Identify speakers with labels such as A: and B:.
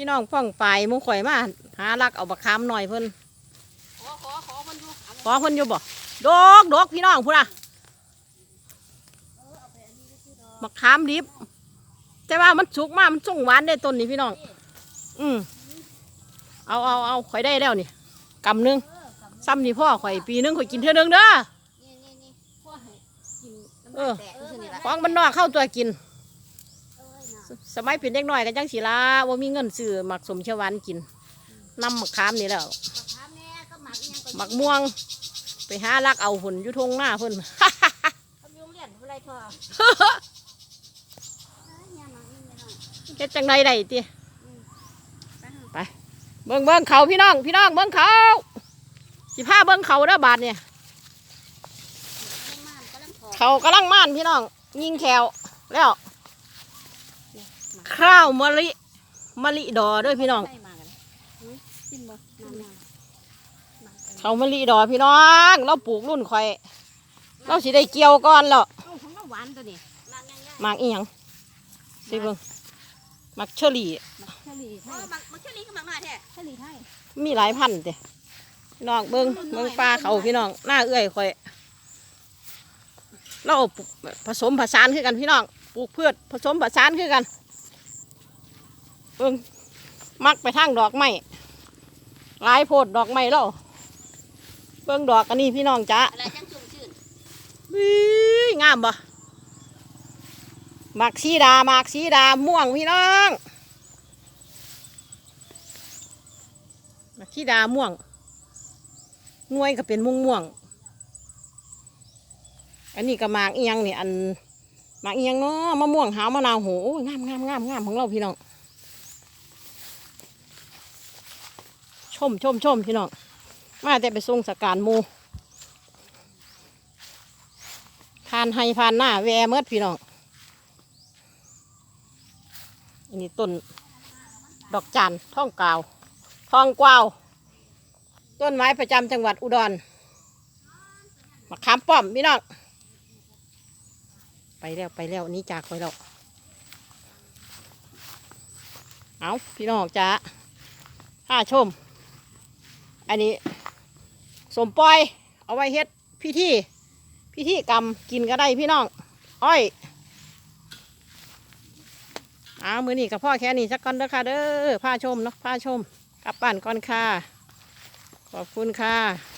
A: พี่น้องป้องไปหมุข่อยมาหาลักเอาบักขามหน่อยเพิ่น
B: ขอขอขอมันอยู่เอา
A: ขอเพิ่นอยู่บ่ดอกดอกพี่น้องพุ่นน่ะบักขามดิบแต่ว่ามันสุกมากมันส่งหวานได้ต้นนี้พี่น้อง อืมเอาเอาเอาข่อยได้แล้วนี่กำหนึง
B: เออกำ
A: ซ้ำนี่พ่อข่อยปีหนึงข่อยกินเท่านึงเด้อ
B: นี่นี่นี่พ่อให้กินน้ำ
A: เอ
B: มัน
A: อ
B: แตกซื่อๆนี่ละ
A: ของมันนอกเข้าตัวกิน
B: เอ้ยน่ะ
A: สมัยเป็นเด็กน้อยกันจังสีลาว่ามีเงินซื้อหมักสมเชยวหวานกินนำหมักขามนี่แหล้ว
B: บักขามแน่ก็หมักอีหยังก็
A: หมักม่วง ไปหาลักเอาผลอยู่ทงหน้าเพิ่น
B: เขาอยู่โรงเรียนเท่าไรพ่อเอ้ยเนี่ยหมักนี่ไม่น้อย
A: เฮ็ดจังไดได้ติ
B: ไปหา
A: เบิ่งเบิ่งเขาพี่น้อง พี่น้องเบิ่งเขาสิพาเบิ่งเขาเด้อบาดเนี่ย
B: เรื่องม่านกำลังถอด
A: เขากำลังม่านพี่น้อง ยิงแขวแล้ว
B: เนี่ยหมัก
A: ข้าวมะลิมะลิดอเด้วยพี่น้อง
B: ใช่หมักอะไรหือกินบ่น้ำน้ำหมักอะไร
A: เขามะลิดอพี่น้อง เราปลูกรุ่นข่อย เราสิได้เกี่ยวก่อนแล้ว
B: เอ้าของเราหวานตัวนี้หมักยังไง
A: หมากอีหยังสิเบิ่งหมักเชอรี่
B: หมักเชอรี่ไทยหมักหมักเชอรี่ก็หมักหน่อยแท้เชอรี่ไทย
A: มีหลายพันธุ์เด้พี่น้องเบิ้งเบิ้งปลาเขาพี่น้องหน้าเอื้อยข่อย เราเอาปลูกผสมผสานคือกันพี่น้องปลูกพืชผสมผสานคือกัน เบิ้งมักไปทางดอกไม้หลายโพดดอกไม้เราเบิ้งดอกอันนี้พี่น้องจ้า
B: อะไรจังจุ่มชื่น
A: วิงามบ่หมักสีดาหมักสีดาม่วงพี่น้องหมักสีดาม่วงหน่วยก็เป็นม่วงม่วงๆอันนี้ก็หมากอีหยังนี่อันหมากอีหยังเนาะมะม่วงหาวมะนาวโหโอ้ยงามงามงามงามของเราพี่น้อง ชมชมชมพี่น้องมาแต่ไปส่งสการมูผ่านให้ผ่านหน้าแวเมื่อพี่น้องอันนี้ต้นดอกจานท่องกาวทองกวาว ต้นไม้ประจำจังหวัดอุดรมะขามป้อมพี่น้องไปแล้วไปแล้วนี้จากไปแล้วเอาพี่น้องจ้าห้าชม อันนี้สมปล่อย เอาไว้เฮ็ดพิธีพิธีกรรมกินก็ได้พี่น้อง อ้อยเอามือนี่กับพ่อแค่นี้สักก่อนเด้อค่ะเด้อผ้าชมเนาะผ้าชม กลับบ้านก่อนค่ะ ขอบคุณค่ะ